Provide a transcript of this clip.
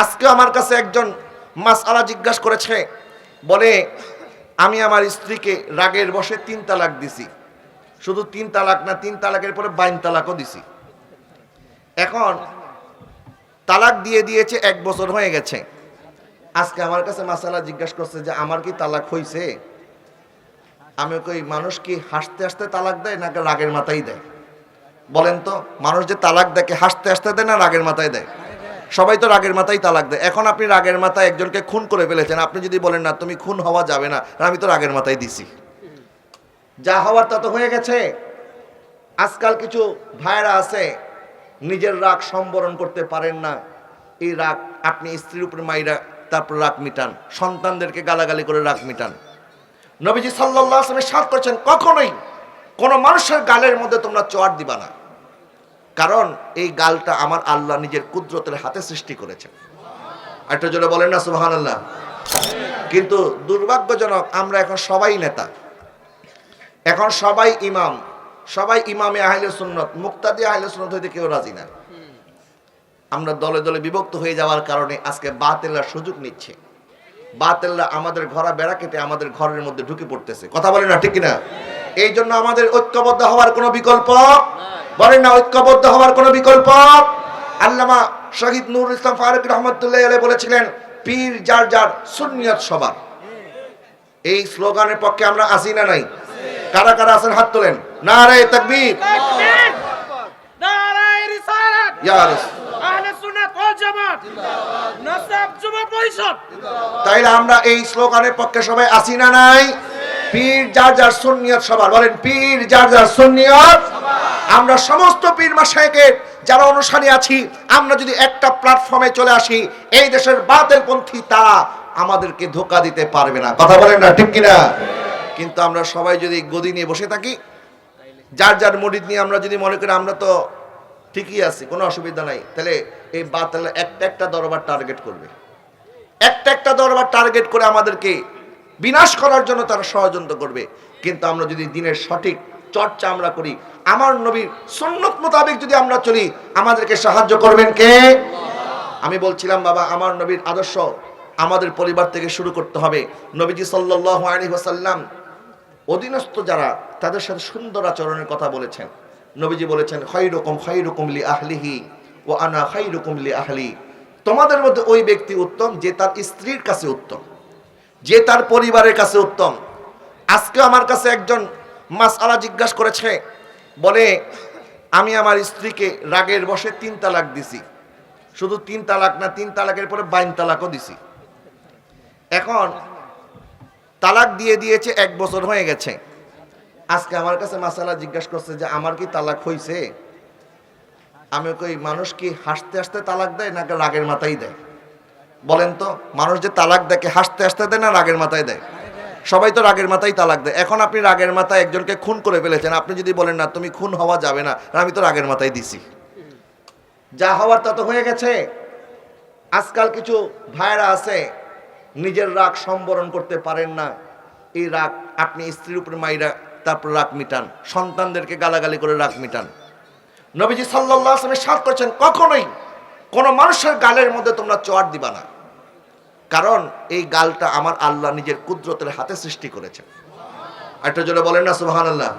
আজকেও আমার কাছে একজন মাসআলা জিজ্ঞাসা করেছে, বলে, আমি আমার স্ত্রীকে রাগের বসে তিন তালাক দিছি। শুধু তিন তালাক না, তিন তালাকের পরে বাইন তালাকও দিছি। এখন তালাক দিয়ে দিয়েছে, এক বছর হয়ে গেছে। আজকে আমার কাছে মাসালা জিজ্ঞাসা করছে যে, আমার কি তালাক হইছে? আমি কই, মানুষ কি হাসতে হাসতে তালাক দেয় নাকি রাগের মাথায় দেয়? বলেন তো, মানুষ যে তালাক দেখে হাসতে হাসতে দেয় না রাগের মাথায় দেয়? সবাই তো রাগের মাথায় তালাক দেয়। এখন আপনি রাগের মাথায় একজনকে খুন করে ফেলেছেন, আপনি যদি বলেন, না, তুমি খুন হওয়া যাবে না আমি তো রাগের মাথায় দিছি। যা হওয়ার তা তো হয়ে গেছে। আজকাল কিছু ভাইরা আছে, নিজের রাগ সম্বরণ করতে পারেন না। এই রাগ আপনি স্ত্রীর উপরে মাইরা তারপর রাগ মিটান, সন্তানদেরকে গালাগালি করে রাগ মিটান। নবীজি সাল্লাহ আসলামের সাথ করছেন, কখনোই কোনো মানুষের গালের মধ্যে তোমরা চোয়ার দিবা না। কারণ এই গালটা আমার আল্লাহ নিজের কুদরতের হাতে সৃষ্টি করেছেন। একটা জোরে বলেন না সুবাহান আল্লাহ কিন্তু দুর্ভাগ্যজনক আমরা এখন সবাই নেতা। এখন সবাই ইমাম। সবাই ইমামে আহলে সুন্নত, মুক্তাদি আহলে সুন্নত হইতে কেউ রাজি না। আমরা দলে দলে বিভক্ত হয়ে যাওয়ার কারণে আজকে বাতেল্লা সুযোগ নিচ্ছে। বাতেল্লা আমাদের ঘোরা বেড়া কেটে আমাদের ঘরের মধ্যে ঢুকে পড়তেছে। কথা বলে না, ঠিক না এই জন্য আমাদের ঐক্যবদ্ধ হওয়ার কোনো বিকল্প? বলেন না ঐক্যবদ্ধ হওয়ার কোনো বিকল্প? আল্লামা শহীদ নুরুল ইসলাম ফারুক রহমতুল্লাহ বলেছিলেন পীর যার যার সুনিয়ত সবার। এই স্লোগানের পক্ষে আমরা আসি না নাই? কারা কারা আছেন হাত তোলেন? না রে তাকবীর তাইলে আমরা এই স্লোগানের পক্ষে সবাই আসি না নাই? পীর, যার যার সুন্নিয়ত সবার। বলেন, পীর, যার যার সুন্নিয়ত আমরা সমস্ত পীর মাসায়কের যারা অনুসারী আছি, আমরা যদি একটা প্ল্যাটফর্মে চলে আসি, এই দেশের বাতেল পন্থী তারা আমাদেরকে ধোকা দিতে পারবে না। কথা বলেন না, ঠিক কিনা? কিন্তু আমরা সবাই যদি গদি নিয়ে বসে থাকি, যার যার মরিদ নিয়ে আমরা যদি মনে করি আমরা তো ঠিকই আছি, কোনো অসুবিধা নাই, তাহলে এই বাতিল একটা একটা দরবার টার্গেট করবে। একটা একটা দরবার টার্গেট করে আমাদেরকে বিনাশ করার জন্য তারা ষড়যন্ত্র করবে। কিন্তু আমরা যদি দিনের সঠিক চর্চা আমরা করি, আমার নবীর সন্ন্যত মোতাবেক যদি আমরা চলি, আমাদেরকে সাহায্য করবেন কে? আমি বলছিলাম, বাবা, আমার নবীর আদর্শ আমাদের পরিবার থেকে শুরু করতে হবে। নবীজি সাল্লাহ আলী ওসাল্লাম অধীনস্থ যারা, তাদের সাথে সুন্দর আচরণের কথা বলেছেন। নবীজি বলেছেন খাই রকম খাই রকম লি আহলিহি ও আনা খাই রকম লি আহলি তোমাদের মধ্যে ওই ব্যক্তি উত্তম, যে তার স্ত্রীর কাছে উত্তম। যে তার পরিবারের কাছে উত্তম। আজকে আমার কাছে একজন মাসআলা জিজ্ঞাসা করেছে, বলে, আমি আমার স্ত্রীকে রাগের বসে তিন তালাক দিছি। শুধু তিন তালাক না, তিন তালাকের পরে বাইন তালাকও দিছি। এখন তালাক দিয়ে দিয়েছে, এক বছর হয়ে গেছে। আজকে আমার কাছে মাসালা জিজ্ঞাসা করছে যে, আমার কি তালাক হইছে? আমি কই, মানুষ কি হাসতে হাসতে তালাক দেয় নাকি রাগের মাথায় দেয়? বলেন তো, মানুষ যে তালাক দেখে হাসতে হাসতে দেয় না রাগের মাথায় দেয়? সবাই তো রাগের মাথায় তালাক দেয়। এখন আপনি রাগের মাথায় একজনকে খুন করে ফেলেছেন, আপনি যদি বলেন, না, তুমি খুন হওয়া যাবে না আমি তো রাগের মাথায় দিছি। যা হওয়ার তত হয়ে গেছে। আজকাল কিছু ভাইরা আছে, নিজের রাগ সম্বরণ করতে পারেন না। এই রাগ আপনি স্ত্রীর উপর মাইরা তারপর রাগ মিটান, সন্তানদেরকে গালাগালি করে রাগ মিটান। নবীজি সাল্লাহ আসলামের সাথ করছেন, কখনোই কোনো মানুষের গালের মধ্যে তোমরা চোয়ার দিবা না। কারণ এই গালটা আমার আল্লাহ নিজের কুদরতের হাতে সৃষ্টি করেছে একটা জোরে বলেন না সুহান আল্লাহ